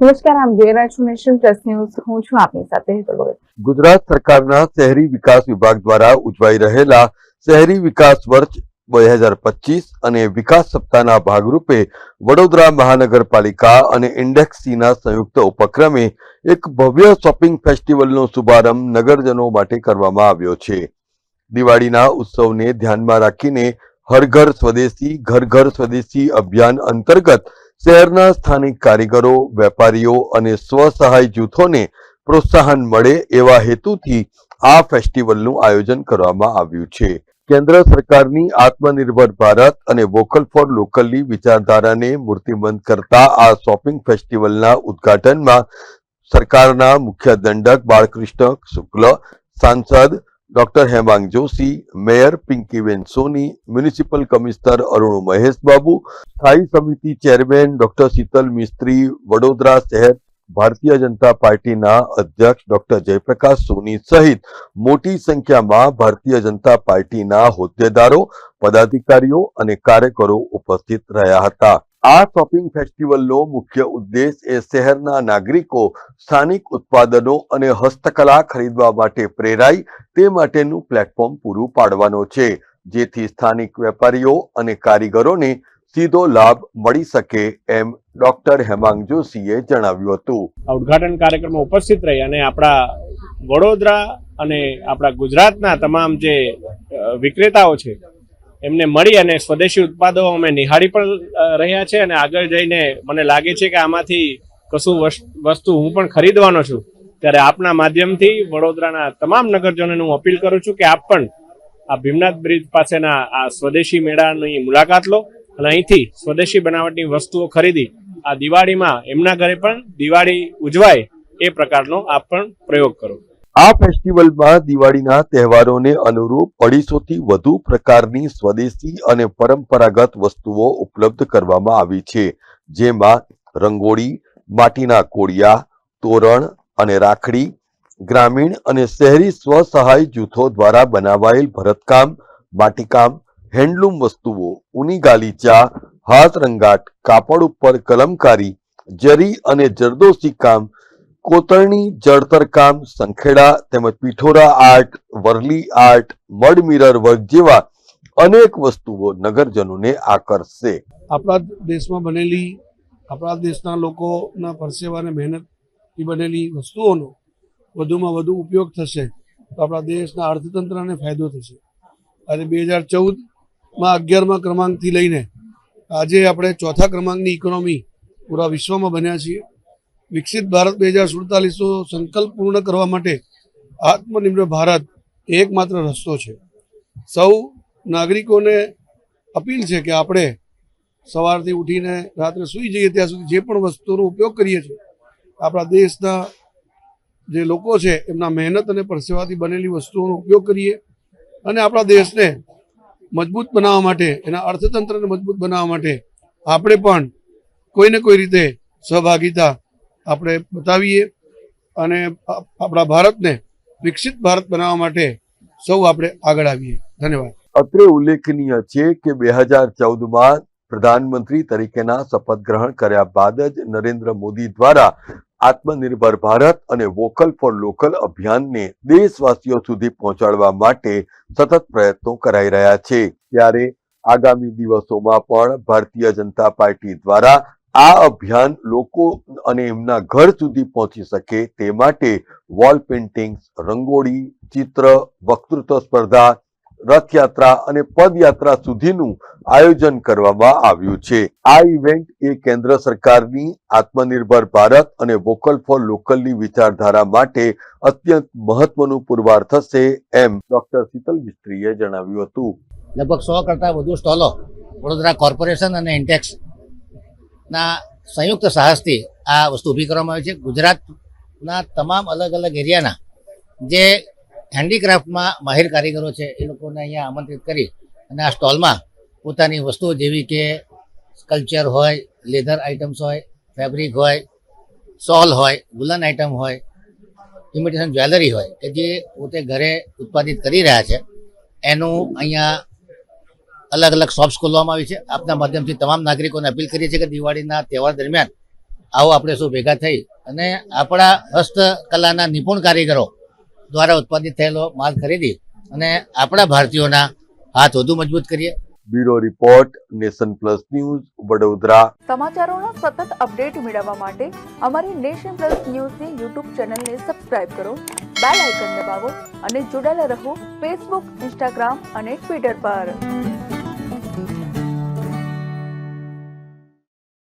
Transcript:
નમસ્કાર, આમ જોઈ રહ્યા ન્યૂઝ. હું છું આપની સાથે ગુજરાત સરકારના શહેરી વિકાસ વિભાગ દ્વારા ઉજવાઈ રહેલા શહેરી વિકાસ વર્ષ બે અને વિકાસ સપ્તાહના ભાગરૂપે વડોદરા મહાનગરપાલિકા અને ઇન્ડેક્સીના સંયુક્ત ઉપક્રમે એક ભવ્ય શોપિંગ ફેસ્ટિવલનો શુભારંભ નગરજનો માટે કરવામાં આવ્યો છે. દિવાળીના ઉત્સવને ધ્યાનમાં રાખીને હર ઘર સ્વદેશી, ઘર ઘર સ્વદેશી અભિયાન અંતર્ગત શહેરના સ્થાનિક કારીગરો, વેપારીઓ અને સ્વસહાય જૂથોને પ્રોત્સાહન મળે એવા હેતુથી આ ફેસ્ટિવલનું આયોજન કરવામાં આવ્યું છે. કેન્દ્ર સરકારની આત્મનિર્ભર ભારત અને વોકલ ફોર લોકલની વિચારધારાને મૂર્તિમંત કરતા આ શોપિંગ ફેસ્ટિવલના ઉદ્ઘાટનમાં સરકારના મુખ્ય દંડક બાળકૃષ્ણ શુક્લ, સાંસદ doctor Hemang Joshi, mayor Pinkiben Soni, municipal commissioner Arun Mahesh Babu, સ્થાયી સમિતિ ચેરમેન ડોક્ટર શીતલ મિસ્ત્રી, વડોદરા શહેર ભારતીય જનતા પાર્ટીના અધ્યક્ષ ડોક્ટર જયપ્રકાશ સોની સહિત મોટી સંખ્યામાં ભારતીય જનતા પાર્ટીના હોદ્દેદારો, પદાધિકારીઓ અને કાર્યકરો ઉપસ્થિત રહ્યા હતા. આ શોપિંગ ફેસ્ટિવલનો મુખ્ય ઉદ્દેશ એ શહેરના નાગરિકો સ્થાનિક ઉત્પાદનો અને હસ્તકલા ખરીદવા માટે પ્રેરાય તે માટેનું પ્લેટફોર્મ પૂરું પાડવાનો છે, જેથી સ્થાનિક વેપારીઓ અને કારીગરોને સીધો લાભ મળી શકે એમ ડોક્ટર હેમાંગ જોશીએ જણાવ્યું હતું. આ ઉદ્ઘાટન કાર્યક્રમમાં ઉપસ્થિત રહી અને આપણા વડોદરા અને આપણા ગુજરાતના તમામ જે વિક્રેતાઓ છે એમને મળી અને સ્વદેશી ઉત્પાદનો અમે નિહાળી પણ રહ્યા છે અને આગળ જઈને મને લાગે છે કે આમાંથી કશું વસ- વસ્તુ હું પણ ખરીદવાનો છું. ત્યારે આપના માધ્યમથી વડોદરાના તમામ નગરજનોને હું અપીલ કરું છું કે આપ પણ આ ભીમનાથ બ્રિજ પાસેના આ સ્વદેશી મેળાની મુલાકાત લો અને અહીંથી સ્વદેશી બનાવટની વસ્તુઓ ખરીદી. આ દિવાળીમાં એમના ઘરે પણ દિવાળી ઉજવાય એ પ્રકારનો આપ પણ પ્રયોગ કરો. આ ફેસ્ટિવલમાં દિવાળીના તહેવારોને અનુરૂપ અઢીસોથી વધુ પ્રકારની સ્વદેશી અને પરંપરાગત વસ્તુઓ ઉપલબ્ધ કરવામાં આવી છે, જેમાં રંગોળી, માટીના કોડિયા તોરણ અને રાખડી, ગ્રામીણ અને શહેરી સ્વસહાય જૂથો દ્વારા બનાવાયેલ ભરતકામ, માટીકામ, હેન્ડલૂમ વસ્તુઓ ઉની ગાલીચા હાથ રંગાટ કાપડ ઉપર કલમકારી, જરી અને જરદોશી કામ કોતરણી જળતર કામ સંખેડા તેમજ Pithora art, Warli art, mud mirror work જેવા અનેક વસ્તુઓ નગરજનોને આકર્ષશે આપણા દેશમાં બનેલી, આપણા દેશના લોકોના પરસેવા અને મહેનતથી બનેલી વસ્તુઓનો વધુમાં વધુ ઉપયોગ થશે તો આપણા દેશના અર્થતંત્રને ફાયદો થશે. આજે બે હજાર ચૌદમાં અગિયારમાં ક્રમાંકથી લઈને આજે આપણે ચોથા ક્રમાંકની ઇકોનોમી પૂરા વિશ્વમાં બન્યા છીએ. વિકસિત ભારત બે હજાર સુડતાલીસનો સંકલ્પ પૂર્ણ કરવા માટે આત્મનિર્ભર ભારત એકમાત્ર રસ્તો છે. સૌ નાગરિકોને અપીલ છે કે આપણે સવારથી ઉઠીને રાત્રે સૂઈ જઈએ ત્યાં સુધી જે પણ વસ્તુનો ઉપયોગ કરીએ છીએ, આપણા દેશના જે લોકો છે એમના મહેનત અને પરસેવાથી બનેલી વસ્તુઓનો ઉપયોગ કરીએ અને આપણા દેશને મજબૂત બનાવવા માટે, એના અર્થતંત્રને મજબૂત બનાવવા માટે આપણે પણ કોઈને કોઈ રીતે સહભાગિતા આપણે બતાવીએ અને આપણા ભારતને વિકસિત ભારત બનાવવા માટે સૌ આપણે આગળ આવીએ. ધન્યવાદ. અત્રે ઉલ્લેખનીય છે કે બે હજાર ચૌદમાં પ્રધાનમંત્રી તરીકેના શપથ ગ્રહણ કર્યા બાદ જ નરેન્દ્ર મોદી દ્વારા આત્મનિર્ભર ભારત અને વોકલ ફોર લોકલ અભિયાનને દેશવાસીઓ સુધી પહોંચાડવા માટે સતત પ્રયત્નો કરાઈ રહ્યા છે. ત્યારે આગામી દિવસોમાં પણ ભારતીય જનતા પાર્ટી દ્વારા આ અભિયાન લોકો અને એમના ઘર સુધી પહોંચી શકે તે માટે વોલ પેઇન્ટિંગ્સ રંગોળી, ચિત્ર, વક્તૃત્વ સ્પર્ધા, રથયાત્રા અને પદયાત્રા સુધીનું આયોજન કરવામાં આવ્યું છે. આ ઇવેન્ટ એ કેન્દ્ર સરકારની આત્મનિર્ભર ભારત અને વોકલ ફોર લોકલની વિચારધારા માટે અત્યંત મહત્વનું પુરવાર થશે એમ ડોક્ટર શીતલ મિસ્ત્રીએ જણાવ્યું હતું. લગભગ સો કરતા વધુ સ્ટોલો વડોદરા કોર્પોરેશન અને ઇન્ટેક્સ ના, સંયુક્ત સાહસથી આ વસ્તુ ઊભી કરવામાં આવી છે. ગુજરાતના તમામ અલગ અલગ એરિયાના જે હેન્ડીક્રાફ્ટમાં માહિર કારીગરો છે, એ લોકોને અહીંયા આમંત્રિત કરી અને આ સ્ટોલમાં પોતાની વસ્તુઓ જેવી કે સ્કલ્પચર હોય, લેધર આઇટમ્સ હોય, ફેબ્રિક હોય સોલ હોય વુલન આઇટમ હોય, ઇમિટેશન જ્વેલરી હોય કે જે પોતે ઘરે ઉત્પાદિત કરી રહ્યા છે, એનું અહીંયા અલગ અલગ શોપ્સ ખોલવામાં આવી છે. આપના માધ્યમથી તમામ નાગરિકોને અપીલ કરીએ છીએ કે દિવાળીના તહેવાર દરમિયાન આવો આપણે શું ભેગા થઈ અને આપણા હસ્તકલાના નિપુણ કારીગરો દ્વારા ઉત્પાદિત થયેલો માલ ખરીદી અને આપણા ભારતીયોના હાથ વધુ મજબૂત કરીએ. Bureau report nation plus news Vadodara. સમાચારોનો સતત અપડેટ મેળવવા માટે અમારી નેશન પ્લસ ન્યૂઝની યુટ્યુબ ચેનલને સબસ્ક્રાઇબ કરો બેલ આઇકન દબાવો અને જોડાયેલા રહો ફેસબુક ઇન્સ્ટાગ્રામ અને ટ્વિટર પર.